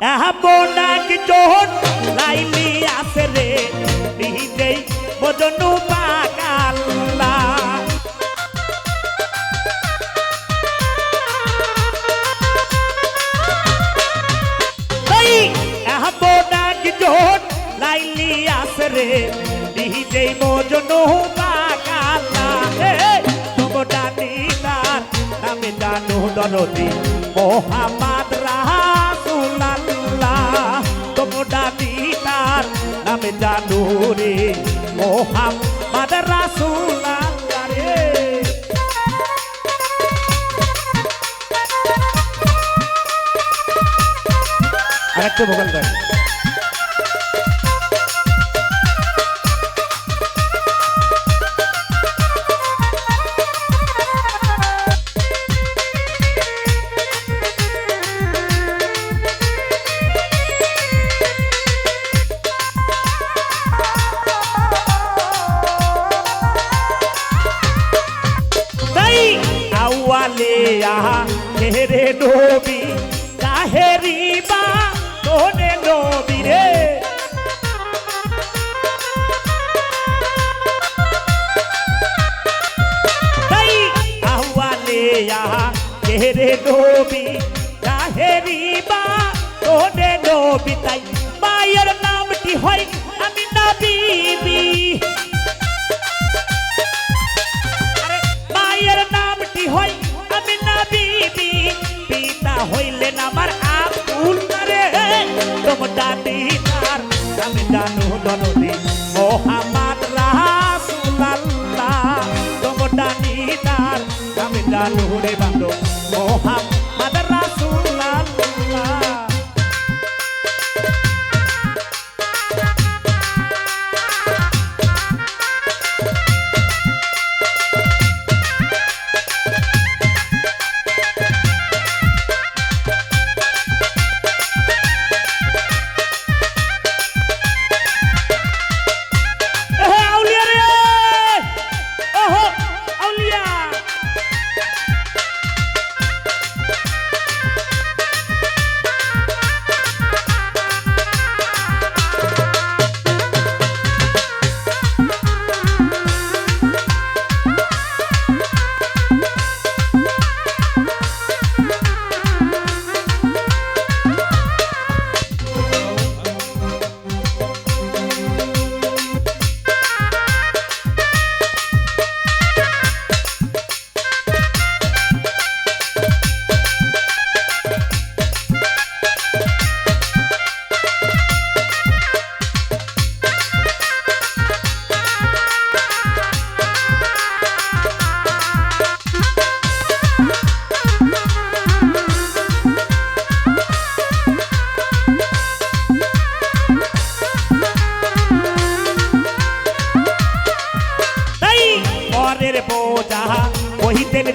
এমন একজন লাইলি আছে রে নিজেই বজনু পাকাল্লা। এমন একজন লাইলি আছে রে নিজেই বজনু পাকাল্লা। তোমরা নিদার নামে জানো দরদি মোহাম্মদ নামে জানো রে। মোহাম্মদ রাসুলাল্লাহ আরেকটু ভোগাল দেন আওয়ালে আহা হেরে নবী কাহেরি বা তোনে নবী রে তাই আওয়ালে আহা হেরে নবী কাহেরি বা তোনে নবী তাই মায়ের নামটি হয় আমি না বিবি আরে মায়ের নামটি জানো রে বান্দো। মোহাম্মদ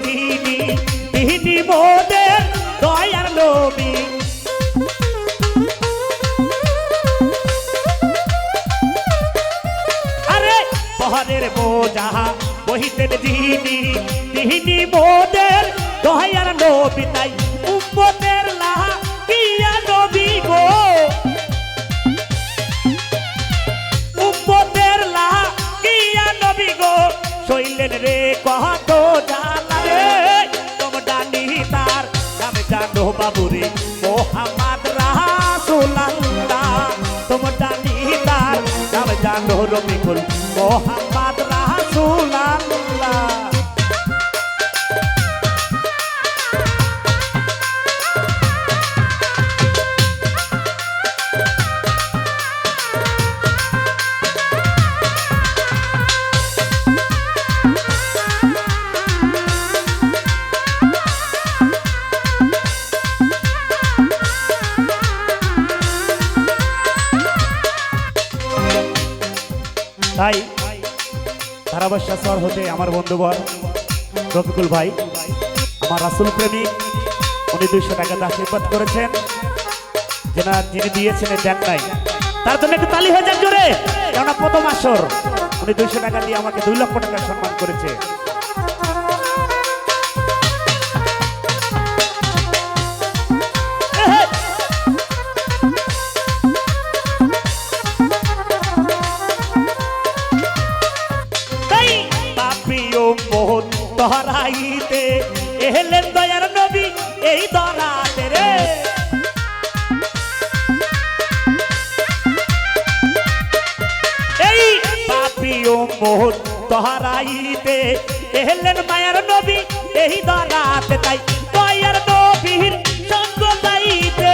দিনি দিনি মোদের দয়ার নবী। আরে পরের বোঝা বহিতেন দিনি দিনি মোদের দয়ার নবী, তাই উম্মতের লাহা কিয়া নবী গো। উম্মতের লাহা কিয়া নবী গো, শৈলেন রে কত জানো বাবুরে। মোহাম্মদ রাসূলুল্লাহ তোমরা নিহিতার নাম জানো রবিকুল মোহাম্মদ তাই ধারাবাসা স্বর হতে আমার বন্ধুবর রফিকুল ভাই, আমার রাসুল প্রেমিক উনি দুইশো টাকাতে আশীর্বাদ করেছেন। যেনা যিনি দিয়েছেন দেন নাই। তার জন্য একটু তালি হয়ে যাক জোরে। কেননা প্রথম আসর, উনি দুইশো টাকা দিয়ে আমাকে দুই লক্ষ টাকা সম্মান করেছে। মোহন তহরাইতে এলেন দয়ার নবী এই দলাতে রে। এই পাপিও মোহন তহরাইতে এলেন মায়ার নবী এই দলাতে তাই দয়ার নবীর সঙ্গ যাইতে